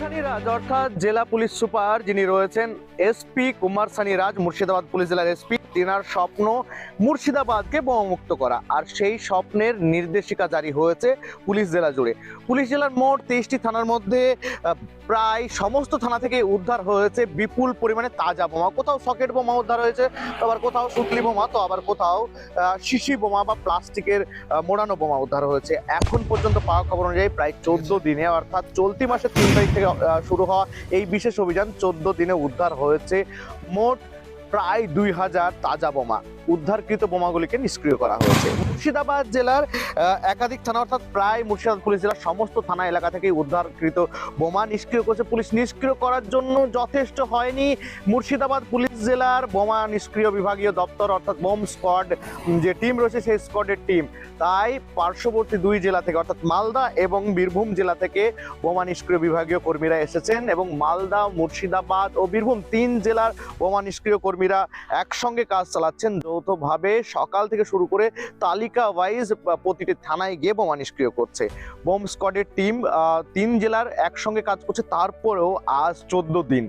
সানি রাজ, অর্থাৎ জেলা police super যিনি রয়েছেন এসপি কুমার সানি রাজ, মুর্শিদাবাদ পুলিশ জেলার এসপি তিনার স্বপ্ন মুর্শিদাবাদকে বোমামুক্ত করা। আর সেই স্বপ্নের নির্দেশিকা জারি হয়েছে পুলিশ জেলা জুড়ে। পুলিশ জেলার মোট তেইশটি থানার মধ্যে প্রায় সমস্ত থানা থেকে উদ্ধার হয়েছে বিপুল পরিমাণে তাজা বোমা। কোথাও সকেট বোমা উদ্ধার হয়েছে, আবার কোথাও সুতলি বোমা, তো আবার কোথাও শিশি বোমা বা প্লাস্টিকের মোড়ানো বোমা উদ্ধার হয়েছে। এখন পর্যন্ত পাওয়া খবর অনুযায়ী প্রায় চোদ্দ দিনে, অর্থাৎ চলতি মাসের তিন তারিখ থেকে শুরু হওয়া এই বিশেষ অভিযান চোদ্দ দিনে উদ্ধার হয়েছে। মোট প্রায় দুই হাজার তাজা বোমা। উদ্ধারকৃত বোমাগুলিকে নিষ্ক্রিয় করা হয়েছে। মুর্শিদাবাদ জেলার একাধিক থানা, অর্থাৎ প্রায় মুর্শিদাবাদ পুলিশ জেলার সমস্ত থানা এলাকা থেকে উদ্ধারকৃত বোমা নিষ্ক্রিয় করেছে। পুলিশ নিষ্ক্রিয় করার জন্য যথেষ্ট হয়নি। মুর্শিদাবাদ পুলিশ জেলার বোমা নিষ্ক্রিয় বিভাগীয় দপ্তর, অর্থাৎ বোম স্কোয়াড যে টিম রয়েছে সেই স্কোয়াডের টিম, তাই পার্শ্ববর্তী দুই জেলা থেকে, অর্থাৎ মালদা এবং বীরভূম জেলা থেকে বোমা নিষ্ক্রিয় বিভাগীয় কর্মীরা এসেছেন এবং মালদা, মুর্শিদাবাদ ও বীরভূম তিন জেলার বোমা নিষ্ক্রিয় কর্মীরা একসঙ্গে কাজ চালাচ্ছেন। যৌথভাবে সকাল থেকে শুরু করে তালিকা ওয়াইজ প্রতিটি থানায় গিয়ে বোমা নিষ্ক্রিয় করছে। বোম স্কোয়াডের টিম তিন জেলার একসঙ্গে কাজ করছে, তারপরেও আজ চোদ্দ দিন।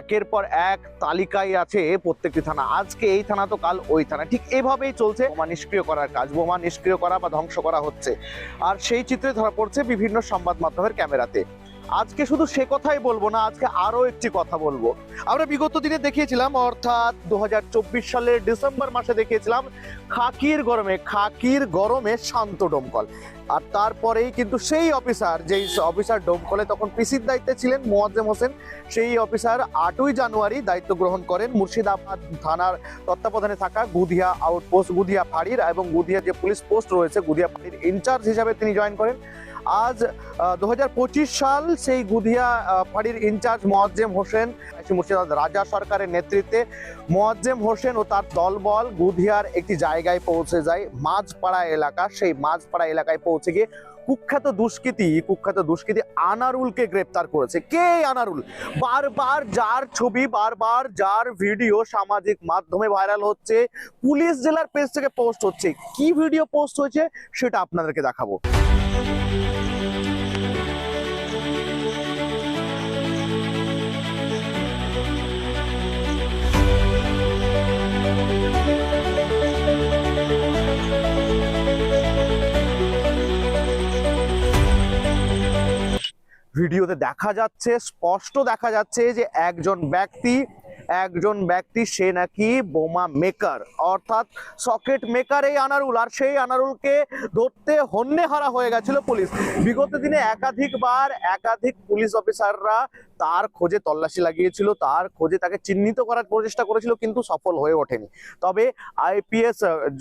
একের পর এক তালিকায় আছে প্রত্যেকটি থানা। আজকে এই থানা তো কাল ওই থানা। ঠিক এভাবেই চলছে। বোমা নিষ্ক্রিয় করার কাজ, বোমা নিষ্ক্রিয় করা বা ধ্বংস করা হচ্ছে। আর সেই চিত্রে ধরা পড়ছে বিভিন্ন সংবাদ মাধ্যমের ক্যামেরাতে। আজকে শুধু সে কথাই বলব না, আজকে আরও একটি কথা বলব। আমরা বিগত দিনে দেখিয়েছিলাম, অর্থাৎ দু হাজার চব্বিশ সালের ডিসেম্বর মাসে দেখিয়েছিলাম, খাকির গরমে খাকির গরমে শান্ত ডোমকল। আর তারপরেই কিন্তু সেই অফিসার, যেই অফিসার ডোমকলে তখন পিসির দায়িত্বে ছিলেন মোয়াজ্জেম হোসেন, সেই অফিসার আটই জানুয়ারি দায়িত্ব গ্রহণ করেন মুর্শিদাবাদ থানার তত্ত্বাবধানে থাকা গুধিয়া আউটপোস্ট গুধিয়া ফাঁড়ির এবং গুধিয়া যে পুলিশ পোস্ট রয়েছে গুধিয়া ফাঁড়ির ইনচার্জ হিসাবে তিনি জয়েন করেন। আজ দু হাজার পঁচিশ সাল সেই গুধিয়া ফাঁড়ির ইনচার্জ মোয়াজ্জেম হোসেন মুর্শিদাবাদ রাজা সরকারের নেতৃত্বে মোয়াজ্জেম হোসেন ও তার দলবল গুধিয়ার একটি জায়গায় পৌঁছে যায়, মাঝপাড়া এলাকা। সেই মাঝপাড়া এলাকায় পৌঁছে গিয়ে কুখ্যাত দুষ্কৃতী কুখ্যাত দুষ্কৃতী আনারুলকে গ্রেপ্তার করেছে। কে আনারুল? বারবার যার ছবি, বারবার যার ভিডিও সামাজিক মাধ্যমে ভাইরাল হচ্ছে, পুলিশ জেলার পেজ থেকে পোস্ট হচ্ছে। কি ভিডিও পোস্ট হয়েছে সেটা আপনাদেরকে দেখাবো। ভিডিওতে দেখা যাচ্ছে স্পষ্ট দেখা যাচ্ছে যে একজন ব্যক্তি একজন ব্যক্তি, সে নাকি বোমা মেকার অর্থাৎ সকেট মেকার এই আনারুল, আর সেই আনারুলকে ধরতে হন্যে হারা হয়ে গেছিল পুলিশ। বিগত দিনে একাধিকবার একাধিক পুলিশ অফিসাররা তার খোঁজে তল্লাশি লাগিয়েছিল, তার খোঁজে তাকে চিহ্নিত করার প্রচেষ্টা করেছিল, কিন্তু সফল হয়ে ওঠেনি। তবে আইপিএস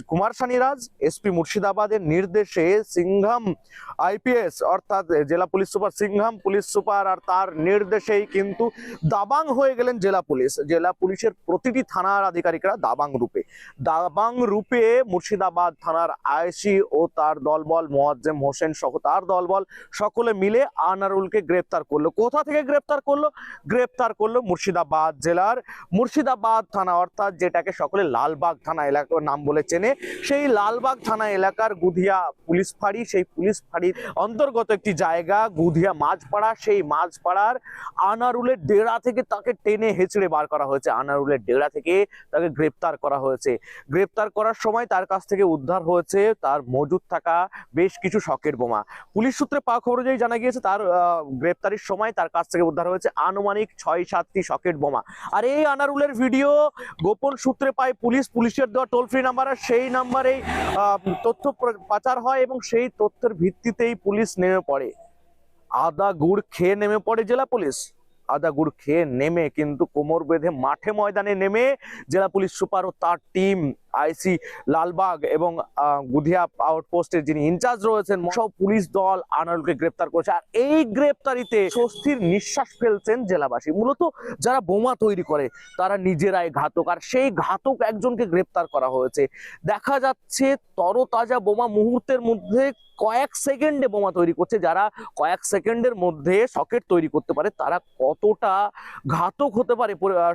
কুমার সানিরাজ এসপি মুর্শিদাবাদের নির্দেশে সিংহাম আইপিএস, অর্থাৎ জেলা police super Singham police super আর তার নির্দেশেই কিন্তু দাবাং হয়ে গেলেন জেলা পুলিশ। জেলা পুলিশের প্রতিটি থানার আধিকারিকরা দাবাং রূপে। দাবাং রূপে মুর্শিদাবাদ থানার আইসি ও তার দলবল মোয়াজ্জেম হোসেন সহ তার দলবল সকলে মিলে আনারুলকে গ্রেপ্তার করল। কোথা থেকে গ্রেপ্তার করল? গ্রেপ্তার করল মুর্শিদাবাদ জেলার মুর্শিদাবাদ থানা, অর্থাৎ যেটাকে সকলে লালবাগ থানা এলাকার নাম বলে চেনে। সেই লালবাগ থানা এলাকার গুধিয়া পুলিশ ফাঁড়ি, সেই পুলিশ ফাঁড়ির অন্তর্গত একটি জায়গা, গুধিয়া মাঝপাড়া। সেই মাঝপাড়ার আনারুলের ডেরা থেকে তাকে টেনে হেঁচড়ে বার করা হয়েছে আনারুলের ডেরা থেকে তাকে গ্রেপ্তার করা হয়েছে। গ্রেপ্তার করার সময় তার কাছ থেকে উদ্ধার হয়েছে তার মজুদ থাকা বেশ কিছু শকের বোমা। পুলিশ সূত্রে পাওয়া খবর অনুযায়ী জানা গিয়েছে তার গ্রেপ্তারির সময় তার কাছ থেকে উদ্ধার হয়েছে আনুমানিক ছয় সাতটি শকেট বোমা। আর এই আনারুলের ভিডিও গোপন সূত্রে পায় পুলিশ। পুলিশের দেওয়া টোল ফ্রি নাম্বার আর সেই নাম্বারেই তথ্য পাচার হয় এবং সেই তথ্যের ভিত্তিতেই পুলিশ নেমে পড়ে। আদা গুড় খেয়ে নেমে পড়ে জেলা পুলিশ। আদা গুড় খেয়ে নেমে কিন্তু কোমর বেঁধে মাঠে ময়দানে নেমে জেলা পুলিশ সুপার ও তার টিম, আইসি লালবাগ এবং গুধিয়া আউটপোস্টের যিনি ইনচার্জ রয়েছেন সব পুলিশ দল আনারুলকে গ্রেপ্তার করেছে। আর এই গ্রেপ্তারিতে স্বস্তির নিঃশ্বাস ফেলছেন জেলাবাসী। মূলত যারা বোমা তৈরি করে, তারা নিজেরাই ঘাতক। আর সেই ঘাতক একজনকে গ্রেপ্তার করা হয়েছে। দেখা যাচ্ছে তরতাজা বোমা মুহূর্তের মধ্যে কয়েক সেকেন্ডে বোমা তৈরি করছে, যারা কয়েক সেকেন্ডের মধ্যে সকেট তৈরি করতে পারে, তারা কতটা ঘাতক হতে পারে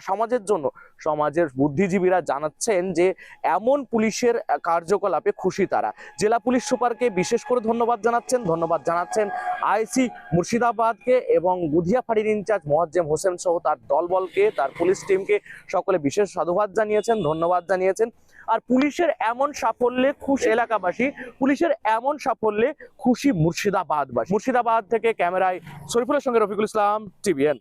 সমাজের জন্য। সমাজের বুদ্ধিজীবীরা জানাচ্ছেন যে, এমন পুলিশের কার্যকলাপে খুশি তারা। জেলা পুলিশ সুপারকে বিশেষ করে ধন্যবাদ জানাচ্ছেন। ধন্যবাদ জানাচ্ছেন আইসি মুর্শিদাবাদকে এবং গুধিয়া ফাঁড়ির ইনচার্জ মোয়াজ্জেম হোসেন সহ তার দলবলকে, তার পুলিশ টিমকে সকলে বিশেষ সাধুবাদ জানিয়েছেন, ধন্যবাদ জানিয়েছেন। আর পুলিশের এমন সাফল্যে খুশ এলাকাবাসী, পুলিশের এমন সাফল্যে খুশি মুর্শিদাবাদবাসী। মুর্শিদাবাদ থেকে ক্যামেরায় শরীফুলের সঙ্গে রফিকুল ইসলাম টিভিএন